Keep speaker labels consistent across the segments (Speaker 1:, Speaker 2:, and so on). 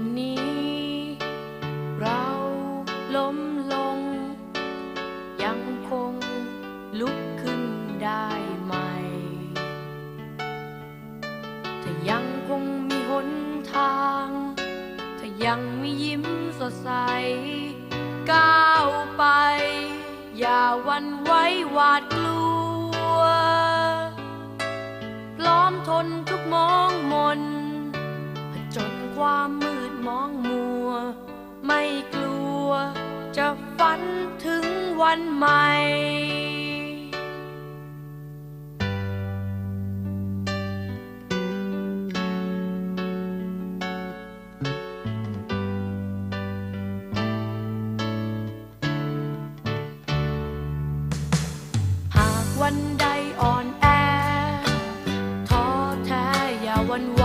Speaker 1: วันนี้ เราล้มลง ยังคงลุกขึ้นได้ใหม่ถ้ายังคงมีหนทาง ถ้ายังมียิ้มสดใส ก้าวไป อย่าวันไว้หวาดกลัว พร้อมทนทุกมองมนผจญความมืด มองมัว ไม่กลัว จะฝันถึงวันใหม่หากวันใดอ่อนแอท้อแท้อย่าวันไหว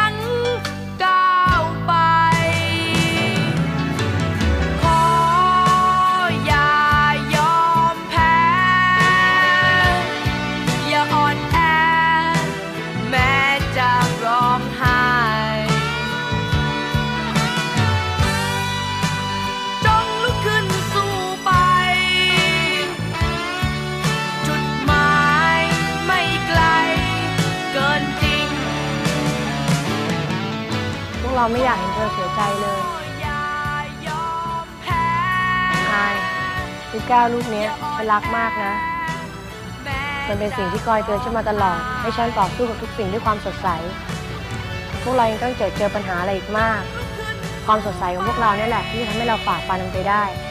Speaker 1: ง
Speaker 2: เราไม่อยากเห็นเธอเสียใจเลย
Speaker 1: อย่ายอมแพ้
Speaker 2: อายลูกแก้วลูกเนี้ยฉันรักมากนะ มันเป็นสิ่งที่คอยเตือนฉันมาตลอด ให้ฉันต่อสู้กับทุกสิ่งด้วยความสดใส พวกเรายังต้องเจอเจอปัญหาอะไรอีกมาก ความสดใสของพวกเราเนี่ยแหละที่ทำให้เราฝ่าฟันมันไปได้
Speaker 1: ข